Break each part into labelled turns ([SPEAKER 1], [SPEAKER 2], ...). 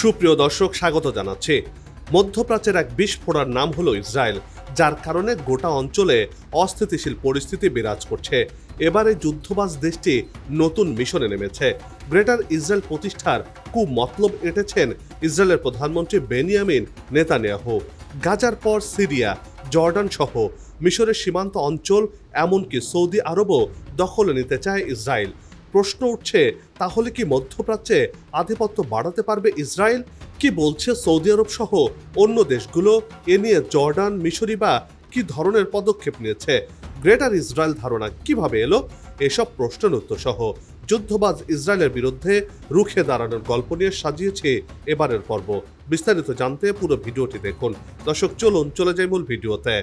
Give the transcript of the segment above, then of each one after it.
[SPEAKER 1] সুপ্রিয় দর্শক স্বাগত জানাচ্ছি মধ্যপ্রাচ্যের এক বিস্ফোরার নাম হলো ইসরায়েল যার কারণে গোটা অঞ্চলে অস্থিতিশীল পরিস্থিতি বিরাজ করছে এবারে যুদ্ধবাজ দেশটি নতুন মিশনে নেমেছে গ্রেটার ইসরায়েল প্রতিষ্ঠার কু মতলব এঁটেছেন ইসরায়েলের প্রধানমন্ত্রী বেনিয়ামিন নেতানিয়াহু গাজার পর সিরিয়া জর্ডান সহ মিশরের সীমান্ত অঞ্চল এমনকি সৌদি আরবও দখলে নিতে চায় ইসরায়েল প্রশ্ন উঠছে তাহলে কি মধ্যপ্রাচ্যে আধিপত্য বাড়াতে পারবে ইসরায়েল কি বলছে সৌদি আরব সহ অন্য দেশগুলো এ নিয়ে জর্ডান মিশরি বা কি ধরনের পদক্ষেপ নিয়েছে গ্রেটার ইসরায়েল ধারণা কিভাবে এলো এসব প্রশ্নের উত্তর সহ যুদ্ধবাজ ইসরায়েলের বিরুদ্ধে রুখে দাঁড়ানোর গল্প নিয়ে সাজিয়েছে এবারের পর্ব বিস্তারিত জানতে পুরো ভিডিওটি দেখুন দর্শক চলুন চলে যাই মূল ভিডিওতে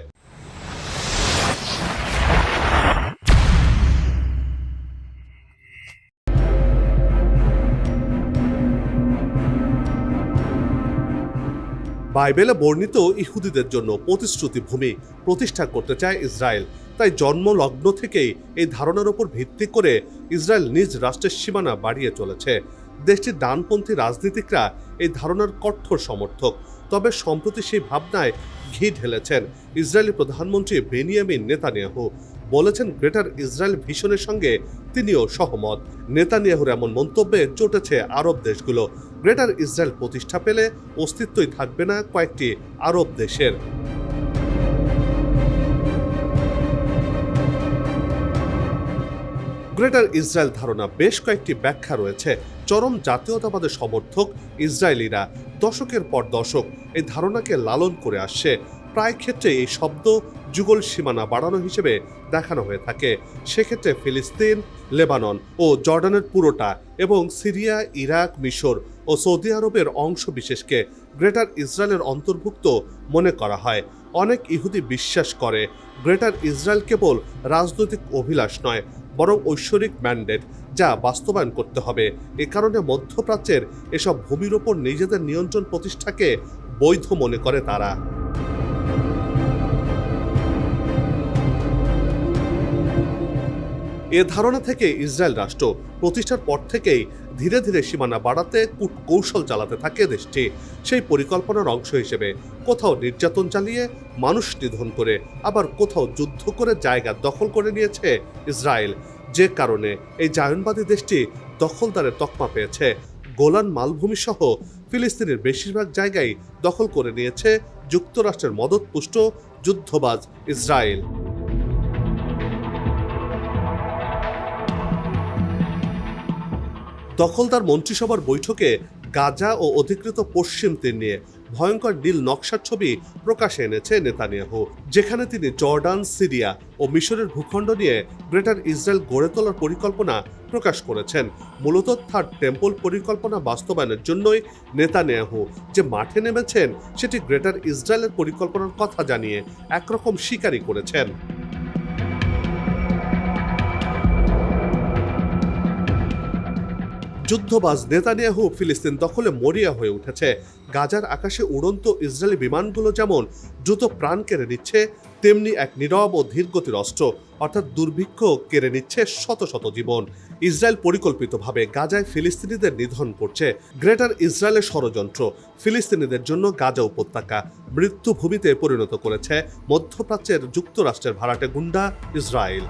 [SPEAKER 1] বাইবেলে বর্ণিত ইহুদিদের জন্য প্রতিশ্রুতি ভূমি প্রতিষ্ঠা করতে চায় ইসরায়েল তাই জন্মলগ্ন থেকেই এই ধারণার উপর ভিত্তি করে ইসরায়েল নিজ রাষ্ট্রের সীমানা বাড়িয়ে চলেছে দেশটির ডানপন্থী রাজনীতিকরা এই ধারণার কঠোর সমর্থক তবে সম্প্রতি সেই ভাবনায় ঘি ঢেলেছেন ইসরায়েলি প্রধানমন্ত্রী বেনিয়ামিন নেতানিয়াহু বলেছেন গ্রেটার ইসরায়েল ভীষণের সঙ্গে তিনিও সহমত নেতানিয়াহুর এমন মন্তব্যে চটেছে আরব দেশগুলো গ্রেটার ইসরায়েল প্রতিষ্ঠা পেলে অস্তিত্বই থাকবে না কয়েকটি আরব দেশের গ্রেটার ইসরায়েল ধারণা বেশ কয়েকটি ব্যাখ্যা রয়েছে চরম জাতীয়তাবাদের সমর্থক ইসরায়েলিরা দশকের পর দশক এই ধারণাকে লালন করে আসছে প্রায় ক্ষেত্রে এই শব্দ যুগল সীমানা বাড়ানো হিসেবে দেখানো হয়ে থাকে সেক্ষেত্রে ফিলিস্তিন লেবানন ও জর্ডানের পুরোটা এবং সিরিয়া ইরাক মিশর ও সৌদি আরবের অংশ বিশেষকে গ্রেটার ইসরায়েলের অন্তর্ভুক্ত মনে করা হয় অনেক ইহুদি বিশ্বাস করে গ্রেটার ইসরায়েল কেবল রাজনৈতিক অভিলাষ নয় বরং ঐশ্বরিক ম্যান্ডেট যা বাস্তবায়ন করতে হবে এ কারণে মধ্যপ্রাচ্যের এসব ভূমির ওপর নিজেদের নিয়ন্ত্রণ প্রতিষ্ঠাকে বৈধ মনে করে তারা এ ধারণা থেকে ইসরায়েল রাষ্ট্র প্রতিষ্ঠার পর থেকেই ধীরে ধীরে সীমানা বাড়াতে কূট কৌশল চালাতে থাকে দেশটি সেই পরিকল্পনার অংশ হিসেবে কোথাও নির্যাতন চালিয়ে মানুষ নিধন করে আবার কোথাও যুদ্ধ করে জায়গা দখল করে নিয়েছে ইসরায়েল যে কারণে এই জায়নবাদী দেশটি দখলদারের তকমা পেয়েছে গোলান মালভূমি সহ ফিলিস্তিনের বেশিরভাগ জায়গায় দখল করে নিয়েছে যুক্তরাষ্ট্রের মদতপুষ্ট যুদ্ধবাজ ইসরায়েল দখলদার মন্ত্রিসভার বৈঠকে গাজা ও অধিকৃত পশ্চিম তীর নিয়ে ভয়ঙ্কর নীল নকশার ছবি প্রকাশে এনেছে নেতানিয়াহু যেখানে তিনি জর্ডান সিরিয়া ও মিশরের ভূখণ্ড নিয়ে গ্রেটার ইসরায়েল গড়ে তোলার পরিকল্পনা প্রকাশ করেছেন মূলত থার্ড টেম্পল পরিকল্পনা বাস্তবায়নের জন্যই নেতানিয়াহু যে মাঠে নেমেছেন সেটি গ্রেটার ইসরায়েলের পরিকল্পনার কথা জানিয়ে একরকম স্বীকারই করেছেন যুদ্ধবাজ নেতানিয়াহু ফিলিস্তিন দখলে মরিয়া হয়ে উঠেছে গাজার আকাশে উড়ন্ত ইসরায়েলি বিমানগুলো যেমন দ্রুত প্রাণ কেড়ে নিচ্ছে তেমনি এক নীরব ও ধীরগতির অস্ত্র অর্থাৎ দুর্ভিক্ষ কেড়ে নিচ্ছে শত শত জীবন ইসরায়েল পরিকল্পিতভাবে গাজায় ফিলিস্তিনিদের নিধন করছে গ্রেটার ইসরায়েলের ষড়যন্ত্র ফিলিস্তিনিদের জন্য গাজা উপত্যকা মৃত্যুভূমিতে পরিণত করেছে মধ্যপ্রাচ্যের যুক্তরাষ্ট্রের ভাড়াটে গুন্ডা ইসরায়েল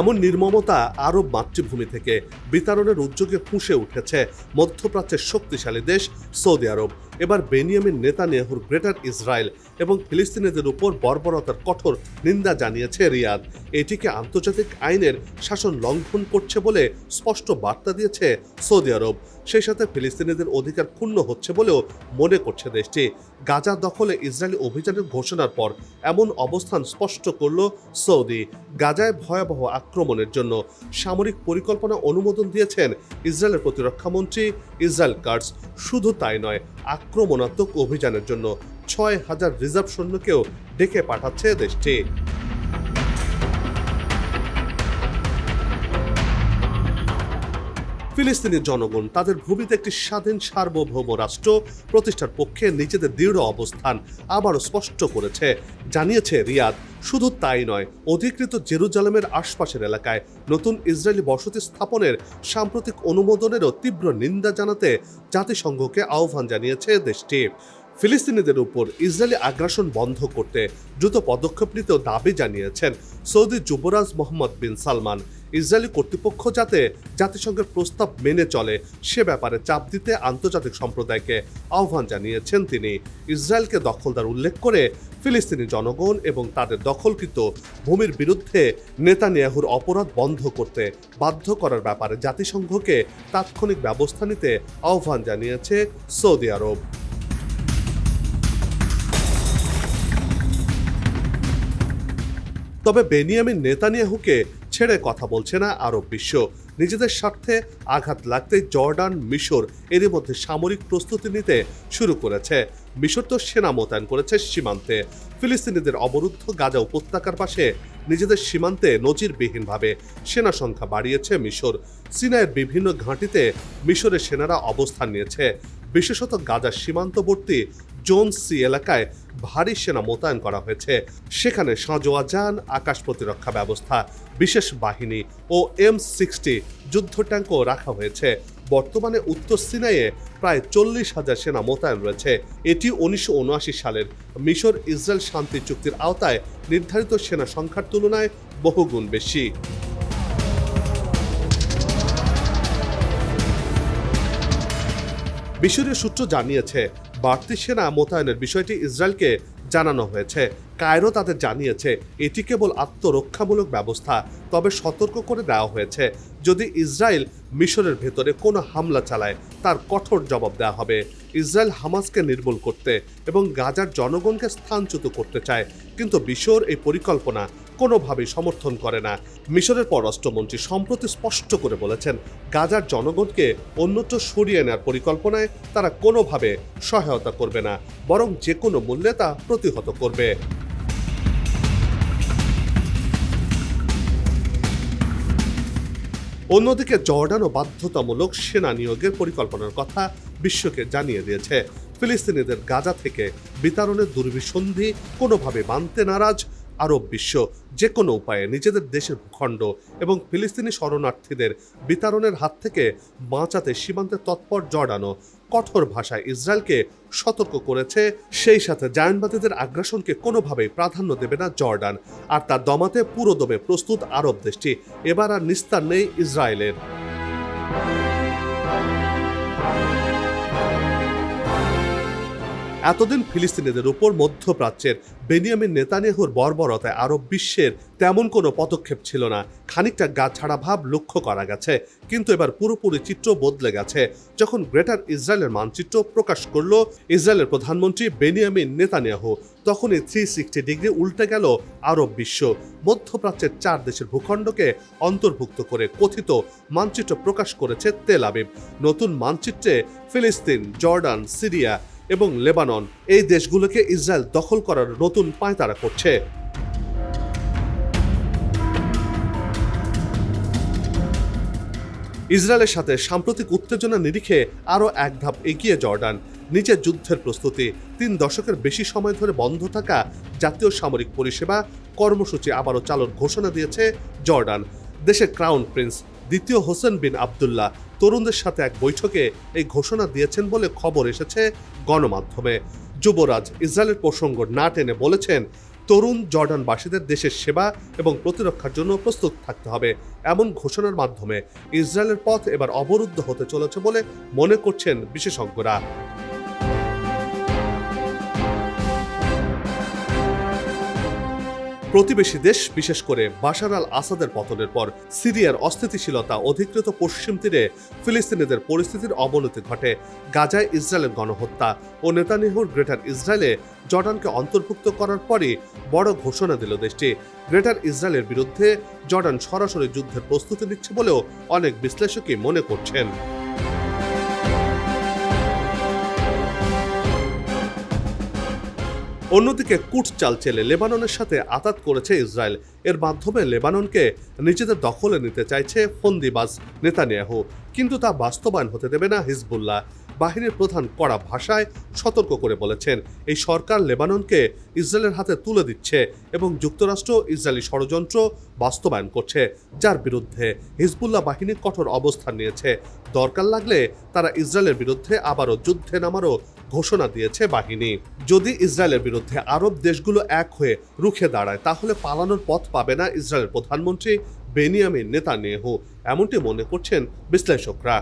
[SPEAKER 1] এমন নির্মমতা আরব মাতৃভূমি থেকে বিতাড়নের উদ্যোগে ফুঁসে উঠেছে মধ্যপ্রাচ্যের শক্তিশালী দেশ সৌদি আরব এবার বেনিয়ামিন নেতানিয়াহুর গ্রেটার ইসরায়েল এবং ফিলিস্তিনিদের উপর বর্বরতার কঠোর নিন্দা জানিয়েছে রিয়াদ এটিকে আন্তর্জাতিক আইনের শাসন লঙ্ঘন করছে বলে স্পষ্ট বার্তা দিয়েছে সৌদি আরব সেই সাথে ফিলিস্তিনিদের অধিকার ক্ষুণ্ণ হচ্ছে বলেও মনে করছে দেশটি গাজা দখলে ইসরায়েলি অভিযানের ঘোষণার পর এমন অবস্থান স্পষ্ট করল সৌদি গাজায় ভয়াবহ আক্রমণের জন্য সামরিক পরিকল্পনা অনুমোদন দিয়েছেন ইসরায়েলের প্রতিরক্ষামন্ত্রী ইসরায়েল কার্ডস শুধু তাই নয় আক্রমণাত্মক অভিযানের জন্য ছয় হাজার রিজার্ভ সৈন্যকেও ডেকে পাঠাচ্ছে দেশটি ফিলিস্তিনি জনগণ তাদের ভূমিতে একটি স্বাধীন সার্বভৌম রাষ্ট্র প্রতিষ্ঠার পক্ষে নিজেদের দৃঢ় অবস্থান আবারও স্পষ্ট করেছে জানিয়েছে রিয়াদ শুধু তাই নয় অধিকৃত জেরুজালেমের আশপাশের এলাকায় নতুন ইসরায়েলি বসতি স্থাপনের সাম্প্রতিক অনুমোদনেরও তীব্র নিন্দা জানাতে জাতিসংঘকে আহ্বান জানিয়েছে দেশটি ফিলিস্তিনিদের উপর ইসরায়েলি আগ্রাসন বন্ধ করতে দ্রুত পদক্ষেপ নিতেও দাবি জানিয়েছেন সৌদি যুবরাজ মোহাম্মদ বিন সালমান ইসরায়েলি কর্তৃপক্ষ যাতে জাতিসংঘের প্রস্তাব মেনে চলে সে ব্যাপারে চাপ দিতে আন্তর্জাতিক সম্প্রদায়কে আহ্বান জানিয়েছেন তিনি ইসরায়েলকে দখলদার উল্লেখ করে ফিলিস্তিনি জনগণ এবং তাদের দখলকৃত ভূমির বিরুদ্ধে নেতানিয়াহুর অপরাধ বন্ধ করতে বাধ্য করার ব্যাপারে জাতিসংঘকে তাৎক্ষণিক ব্যবস্থা নিতে আহ্বান জানিয়েছে সৌদি আরব তবে বেনিয়ামিন নেতানিয়াহুকে ছেড়ে কথা বলছে না আরব বিশ্ব নিজেদের স্বার্থে আঘাত লাগতে জর্ডান মিশর এরই মধ্যে সামরিক প্রস্তুতি নিতে শুরু করেছে মিশর তো সেনা মোতায়েন করেছে সীমান্তে ফিলিস্তিনিদের অবরুদ্ধ গাজা উপত্যকার পাশে নিজেদের সীমান্তে নজিরবিহীনভাবে সেনা সংখ্যা বাড়িয়েছে মিশর সিনায়ের বিভিন্ন ঘাঁটিতে মিশরের সেনারা অবস্থান নিয়েছে বিশেষত গাজার সীমান্তবর্তী জোনসি এলাকায় ভারী সেনা মোতায়েন করা হয়েছে সেখানে সাঁজোয়া যান আকাশ প্রতিরক্ষা ব্যবস্থা বিশেষ বাহিনী ও এম সিক্সটি যুদ্ধ ট্যাঙ্কও রাখা হয়েছে বর্তমানে উত্তর সিনাইয়ে প্রায় চল্লিশ হাজার সেনা মোতায়েন রয়েছে এটি উনিশশো সালের মিশর ইসরায়েল শান্তি চুক্তির আওতায় নির্ধারিত সেনা সংখ্যার তুলনায় বহুগুণ বেশি মিশরীয় সূত্র জানিয়েছে বাড়তি সেনা মোতায়েনের বিষয়টি ইসরায়েলকে জানানো হয়েছে কায়রো তাদের জানিয়েছে এটি কেবল আত্মরক্ষামূলক ব্যবস্থা তবে সতর্ক করে দেওয়া হয়েছে যদি ইসরায়েল মিশরের ভেতরে কোনো হামলা চালায় তার কঠোর জবাব দেওয়া হবে ইসরায়েল হামাসকে নির্মূল করতে এবং গাজার জনগণকে স্থানচ্যুত করতে চায় কিন্তু মিশর এই পরিকল্পনা কোনোভাবেই সমর্থন করে না মিশরের পররাষ্ট্রমন্ত্রী সম্প্রতি স্পষ্ট করে বলেছেন গাজার জনগণকে অন্যত্র সরিয়ে নেওয়ার পরিকল্পনায় তারা কোনোভাবে সহায়তা করবে না বরং যে কোনো মূল্যে তা প্রতিহত করবে অন্যদিকে জর্ডানও বাধ্যতামূলক সেনা নিয়োগের পরিকল্পনার কথা বিশ্বকে জানিয়ে দিয়েছে ফিলিস্তিনিদের গাজা থেকে বিতরণের দুর্বিসন্ধি কোনোভাবে মানতে নারাজ আরব বিশ্ব যে কোনো উপায়ে নিজেদের দেশের ভূখণ্ড এবং ফিলিস্তিনি শরণার্থীদের বিতাড়নের হাত থেকে বাঁচাতে সীমান্তে তৎপর জর্ডানো কঠোর ভাষায় ইসরায়েলকে সতর্ক করেছে সেই সাথে জায়নবাদীদের আগ্রাসনকে কোনোভাবেই প্রাধান্য দেবে না জর্ডান আর তা দমাতে পুরোদমে প্রস্তুত আরব দেশটি এবার আর নিস্তার নেই ইসরায়েলের এতদিন ফিলিস্তিনিদের উপর মধ্যপ্রাচ্যের বেনিয়ামিন নেতানিয়াহুর বর্বরতায় আরব বিশ্বের তেমন কোনো পদক্ষেপ ছিল না খানিকটা গা ছাড়া ভাব লক্ষ্য করা গেছে কিন্তু এবার পুরোপুরি চিত্র বদলে গেছে যখন গ্রেটার ইসরায়েলের মানচিত্র প্রকাশ করল ইসরায়েলের প্রধানমন্ত্রী বেনিয়ামিন নেতানিয়াহু তখনই থ্রি সিক্সটি ডিগ্রি উল্টে গেল আরব বিশ্ব মধ্যপ্রাচ্যের চার দেশের ভূখণ্ডকে অন্তর্ভুক্ত করে কথিত মানচিত্র প্রকাশ করেছে তেল আবিব নতুন মানচিত্রে ফিলিস্তিন জর্ডান সিরিয়া এবং লেবানন এই দেশগুলোকে ইসরায়েল দখল করার নতুন পায়তারা করছে ইসরায়েলের সাথে সাম্প্রতিক উত্তেজনা নিরিখে আরও এক ধাপ এগিয়ে জর্ডান নিজের যুদ্ধের প্রস্তুতি তিন দশকের বেশি সময় ধরে বন্ধ থাকা জাতীয় সামরিক পরিষেবা কর্মসূচি আবারও চালুর ঘোষণা দিয়েছে জর্ডান দেশের ক্রাউন প্রিন্স দ্বিতীয় হোসেন বিন আবদুল্লাহ তরুণদের সাথে এক বৈঠকে এই ঘোষণা দিয়েছেন বলে খবর এসেছে গণমাধ্যমে যুবরাজ ইসরায়েলের প্রসঙ্গ না টেনে বলেছেন তরুণ জর্ডানবাসীদের দেশের সেবা এবং প্রতিরক্ষার জন্য প্রস্তুত থাকতে হবে এমন ঘোষণার মাধ্যমে ইসরায়েলের পথ এবার অবরুদ্ধ হতে চলেছে বলে মনে করছেন বিশেষজ্ঞরা প্রতিবেশী দেশ বিশেষ করে বাশার আল আসাদের পতনের পর সিরিয়ার অস্থিতিশীলতা অধিকৃত পশ্চিম তীরে ফিলিস্তিনিদের পরিস্থিতির অবনতি ঘটে গাজায় ইসরায়েলের গণহত্যা ও নেতানিহুর গ্রেটার ইসরায়েলে জর্ডানকে অন্তর্ভুক্ত করার পরই বড় ঘোষণা দিল দেশটি গ্রেটার ইসরায়েলের বিরুদ্ধে জর্ডান সরাসরি যুদ্ধের প্রস্তুতি নিচ্ছে বলেও অনেক বিশ্লেষকই মনে করছেন অন্যদিকে কুট চাল চেলে লেবাননের সাথে আতাত করেছে ইসরায়েল এর মাধ্যমে লেবাননকে নিজেদের দখলে নিতে চাইছে ফন্দিবাজ নেতানিয়াহু কিন্তু তা বাস্তবায়ন হতে দেবে না হিজবুল্লাহ বাহিনীর প্রধান কড়া ভাষায় সতর্ক করে বলেছেন এই সরকার লেবাননকে ইসরায়েলের হাতে তুলে দিচ্ছে এবং যুক্তরাষ্ট্র ইসরায়েলি ষড়যন্ত্র বাস্তবায়ন করছে যার বিরুদ্ধে হিজবুল্লাহ বাহিনী কঠোর অবস্থান নিয়েছে দরকার লাগলে তারা ইসরায়েলের বিরুদ্ধে আবারও যুদ্ধে নামারও ঘোষণা দিয়েছে বাহিনী যদি ইসরায়েলের বিরুদ্ধে আরব দেশগুলো এক হয়ে রুখে দাঁড়ায় তাহলে পালানোর পথ পাবে না ইসরায়েলের প্রধানমন্ত্রী বেনিয়ামিন নেতানিয়াহু এমনটি মনে করছেন বিশ্লেষকরা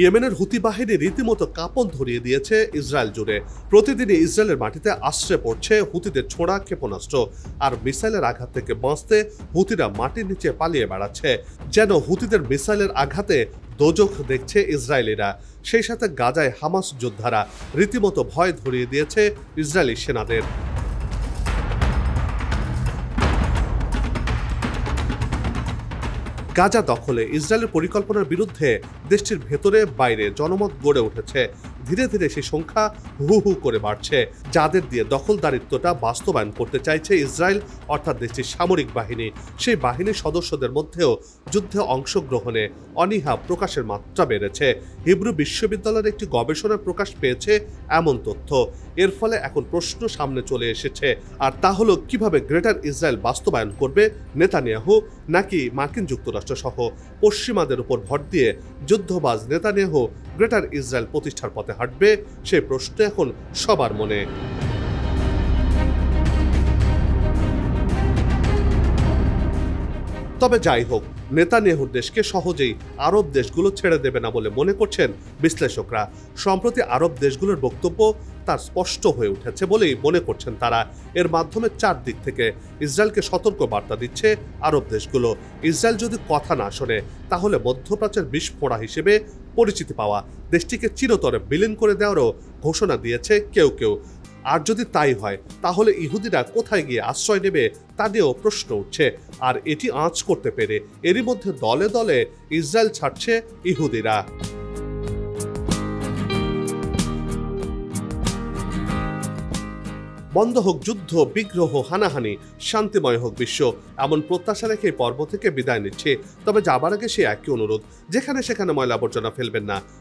[SPEAKER 1] ইয়েমেনের হুতি বাহিনী রীতিমতো কাঁপন ধরিয়ে দিয়েছে ইসরায়েল জুড়ে প্রতিদিনই ইসরায়েলের মাটিতে আশ্রয় পড়ছে হুতিদের ছোড়া ক্ষেপণাস্ত্র আর মিসাইলের আঘাত থেকে বাঁচতে হুতিরা মাটির নিচে পালিয়ে বেড়াচ্ছে যেন হুতিদের মিসাইলের আঘাতে দোজক দেখছে ইসরায়েলিরা সেই সাথে গাজায় হামাস যোদ্ধারা রীতিমতো ভয় ধরিয়ে দিয়েছে ইসরায়েলি সেনাদের গাজা দখলে ইসরায়েলের পরিকল্পনার বিরুদ্ধে দেশটির ভেতরে বাইরে জনমত গড়ে উঠেছে ধীরে ধীরে সেই সংখ্যা হু হু করে বাড়ছে যাদের দিয়ে দখলদারিত্বটা বাস্তবায়ন করতে চাইছে ইসরায়েল অর্থাৎ দেশটির সামরিক বাহিনী সেই বাহিনীর সদস্যদের মধ্যেও যুদ্ধে অংশগ্রহণে অনীহা প্রকাশের মাত্রা বেড়েছে হিব্রু বিশ্ববিদ্যালয়ের একটি গবেষণায় প্রকাশ পেয়েছে এমন তথ্য এর ফলে এখন প্রশ্ন সামনে চলে এসেছে আর তা হলো কিভাবে গ্রেটার ইসরায়েল বাস্তবায়ন করবে নেতানিয়াহু নাকি মার্কিন যুক্তরাষ্ট্র সহ পশ্চিমাদের উপর ভর দিয়ে যুদ্ধবাজ নেতানিয়াহু গ্রেটার ইসরায়েল প্রতিষ্ঠার পথে হাঁটবে সে প্রশ্ন এখন সবার মনে তবে যাই হোক নেতানিয়াহুর দেশকে সহজেই আরব দেশগুলো ছেড়ে দেবে না বলে মনে করছেন বিশ্লেষকরা সম্প্রতি আরব দেশগুলোর বক্তব্য তার স্পষ্ট হয়ে উঠেছে বলেই মনে করছেন তারা এর মাধ্যমে চারদিক থেকে ইসরায়েলকে সতর্ক বার্তা দিচ্ছে আরব দেশগুলো ইসরায়েল যদি কথা না শোনে তাহলে মধ্যপ্রাচ্যের বিস্ফোড়া হিসেবে পরিচিতি পাওয়া দেশটিকে চিরতরে বিলীন করে দেওয়ারও ঘোষণা দিয়েছে কেউ কেউ আর যদি তাই হয় তাহলে ইহুদিরা কোথায় গিয়ে আশ্রয় নেবে তা নিয়েও প্রশ্ন উঠছে আর এটি আঁচ করতে পেরে এরই মধ্যে দলে দলে ইসরায়েল ছাড়ছে ইহুদিরা বন্ধ হোক যুদ্ধ বিগ্রহ হানাহানি শান্তিময় হোক বিশ্ব এমন প্রত্যাশা রেখে পর্ব থেকে বিদায় নিচ্ছে তবে যাবার আগে সে একই অনুরোধ যেখানে সেখানে ময়লা আবর্জনা ফেলবেন না